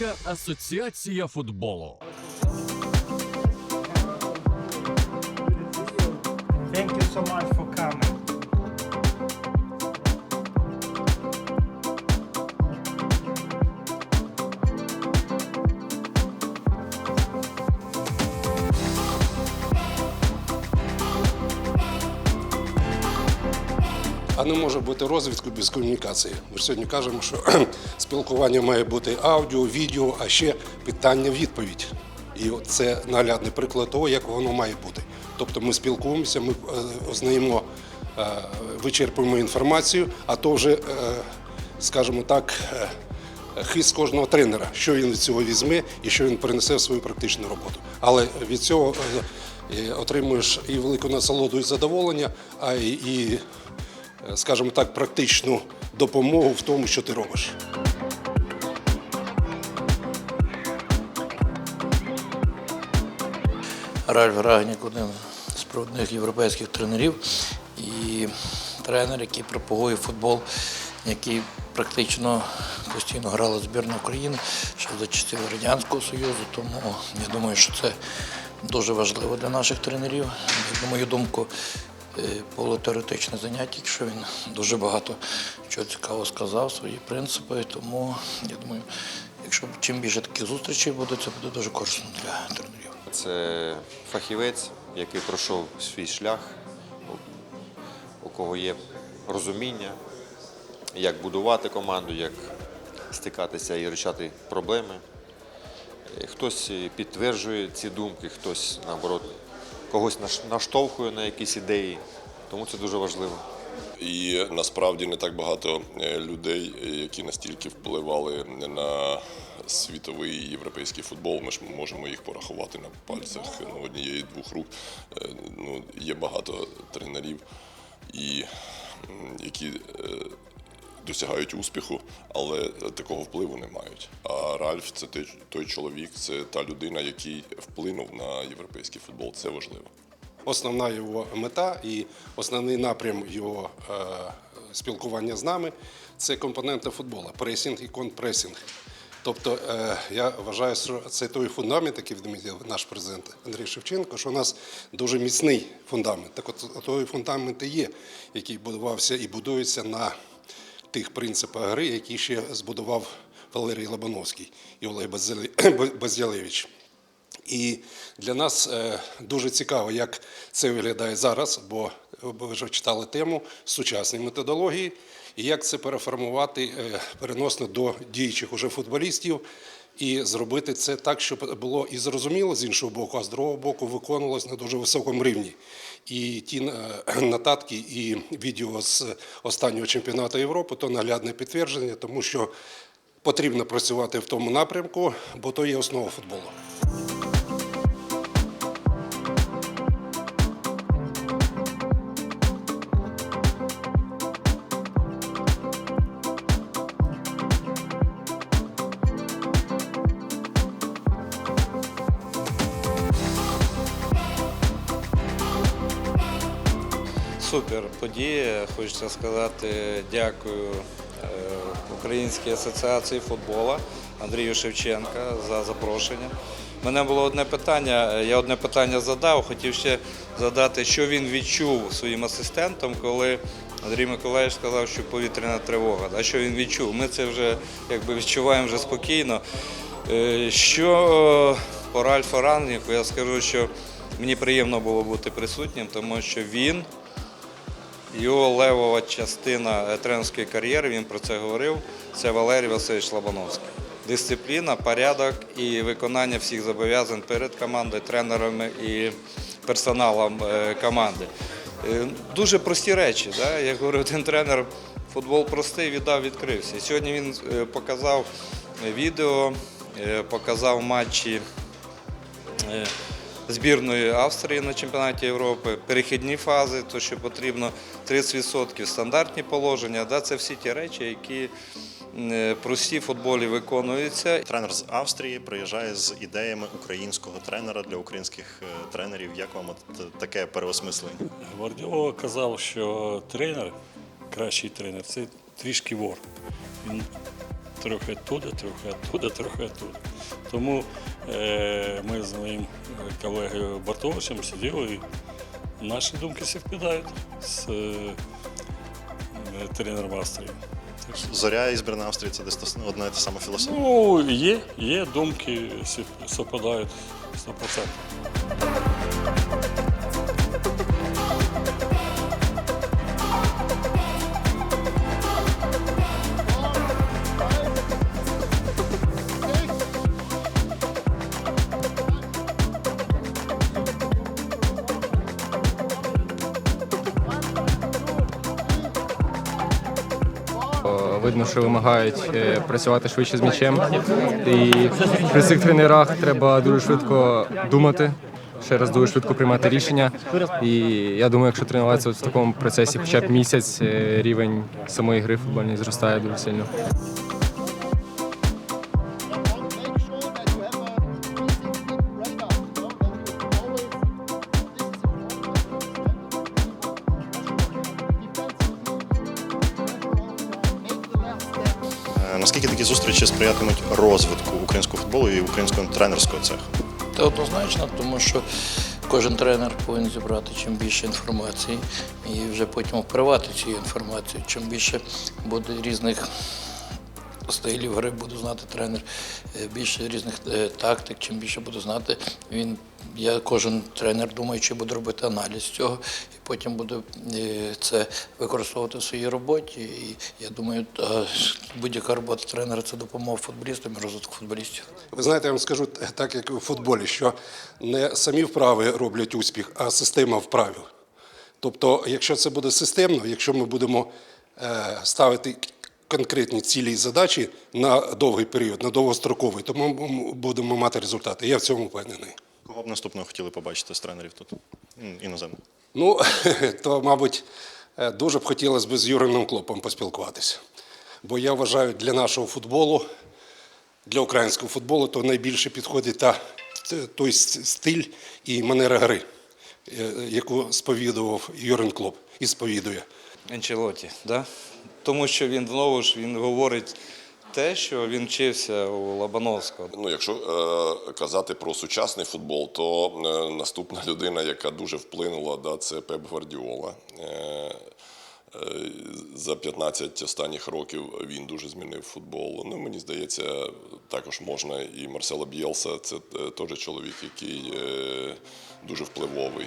Українська асоціація футболу. Thank so much for coming. А не може бути розвідку без комунікації. Ми ж сьогодні кажемо, що спілкування має бути аудіо, відео, а ще питання-відповідь. І це наглядний приклад того, як воно має бути. Тобто ми спілкуємося, ми е, знаємо, е, вичерпуємо інформацію, а то вже, е, скажімо так, хист кожного тренера, що він від цього візьме і що він принесе в свою практичну роботу. Але від цього отримуєш і велику насолоду і задоволення, а і, скажімо так, практичну допомогу в тому, що ти робиш. Ральф Рагнік один з провідних європейських тренерів і тренер, який пропагує футбол, який практично постійно грала збірна України ще за часів Радянського Союзу. Тому я думаю, що це дуже важливо для наших тренерів. На мою думку, е, було теоретичне заняття, що він дуже багато чого цікавого сказав, свої принципи. Тому я думаю, якщо чим більше таких зустрічей буде, це буде дуже корисно для тренерів. Це фахівець, який пройшов свій шлях, у кого є розуміння, як будувати команду, як стикатися і вирішати проблеми. Е, Хтось підтверджує ці думки, хтось наоборот когось наштовхує на якісь ідеї. Тому це дуже важливо. І насправді не так багато е, людей, е, які настільки впливали на світовий європейський футбол. Ми ж можемо їх порахувати на пальцях ну, однієї двох рук. Е, Ну, є багато тренерів, і, які е, досягають успіху, але такого впливу не мають. А Ральф це той, чоловік, це та людина, який вплинув на європейський футбол. Це важливо. Основна його мета і основний напрям його е, спілкування з нами це компоненти футболу пресінг і контрпресінг. Тобто е, я вважаю, що це той фундамент, який відмітив наш президент Андрій Шевченко, що у нас дуже міцний фундамент. Так от той фундамент і є, який будувався і будується на тих принципах гри, які ще збудував Валерій Лобановський і Олег Базялевич. І для нас е, дуже цікаво, як це виглядає зараз, бо ви вже читали тему сучасної методології, і як це переформувати е, переносно до діючих уже футболістів і зробити це так, щоб було і зрозуміло з іншого боку, а з другого боку виконувалось на дуже високому рівні. І ті нататки нотатки і відео з останнього чемпіонату Європи то наглядне підтвердження, тому що потрібно працювати в тому напрямку, бо то є основа футболу. Супер подія. Хочеться сказати дякую е, Українській асоціації футболу Андрію Шевченка за запрошення. У мене було одне питання. е, Я одне питання задав. Хотів ще задати, що він відчув своїм асистентам, коли Андрій Миколаївич сказав, що повітряна тривога. А що він відчув? Ми це вже якби відчуваємо вже спокійно. Е, Що по Ральфа Рангніку, я скажу, що мені приємно було бути присутнім, тому що він його левова частина тренерської кар'єри, він про це говорив, це Валерій Васильович Лобановський. Дисципліна, порядок і виконання всіх зобов'язань перед командою, тренерами і персоналом е, команди. Е, Дуже прості речі. Да? Як говорив один тренер, футбол простий, віддав, відкрився. І сьогодні він е, показав відео, показав матчі збірної Австрії на чемпіонаті Європи, перехідні фази, то що потрібно 30% стандартні положення. Да, це всі ті речі, які е, прості в футболі виконуються. Тренер з Австрії приїжджає з ідеями українського тренера для українських е, тренерів. Як вам от таке переосмислення? Гвардіола казав, що тренер, кращий тренер, це трішки вор. Він трохи туди, трохи оттуда, трохи оттуда. Тому е, ми з моїм колегою Бартовичем сиділи і наші думки співпадають з е, тренером Австрії. Зоря і збірна Австрії це десь одна і та сама філософія. ну, є, є думки, співпадають 100%. Видно, що вимагають е, працювати швидше з м'ячем. І при цих тренерах треба дуже швидко думати, ще раз дуже швидко приймати рішення. І я думаю, якщо тренуватися в такому процесі хоча б місяць, е, рівень самої гри футбольної зростає дуже сильно. Наскільки такі зустрічі сприятимуть розвитку українського футболу і українського тренерського цеху? Та однозначно, тому що кожен тренер повинен зібрати чим більше інформації і вже потім впливати цю інформацію. Чим більше буде різних стилів гри, буде знати тренер, е, більше різних е, тактик, чим більше буде знати він. Я кожен тренер думаю, чи буде робити аналіз цього, і потім буде е, це використовувати в своїй роботі. І я думаю, будь-яка робота тренера це допомога футболістам і розвитку футболістів. Ви знаєте, я вам скажу так, як у футболі, що не самі вправи роблять успіх, а система вправів. Тобто, якщо це буде системно, якщо ми будемо ставити конкретні цілі і задачі на довгий період, на довгостроковий, то ми будемо мати результати. Я в цьому впевнений. Кого б наступного хотіли побачити з тренерів тут? Іноземних. Ну, то, мабуть, е, дуже б хотілося б з Юрином Клопом поспілкуватися. Бо я вважаю, для нашого футболу, для українського футболу, то найбільше підходить та, той стиль і манера гри, е, яку сповідував Юрин Клоп і сповідує. Анчелоті, да? Тому що він знову ж він говорить те, що він вчився у Лобановського. Ну, якщо е, казати про сучасний футбол, то е, наступна людина, яка дуже вплинула, да, це Пеп Гвардіола. Е, е, за 15 останніх років він дуже змінив футбол. Ну, мені здається, також можна і Марсело Б'єлса, це е, теж чоловік, який е, дуже впливовий.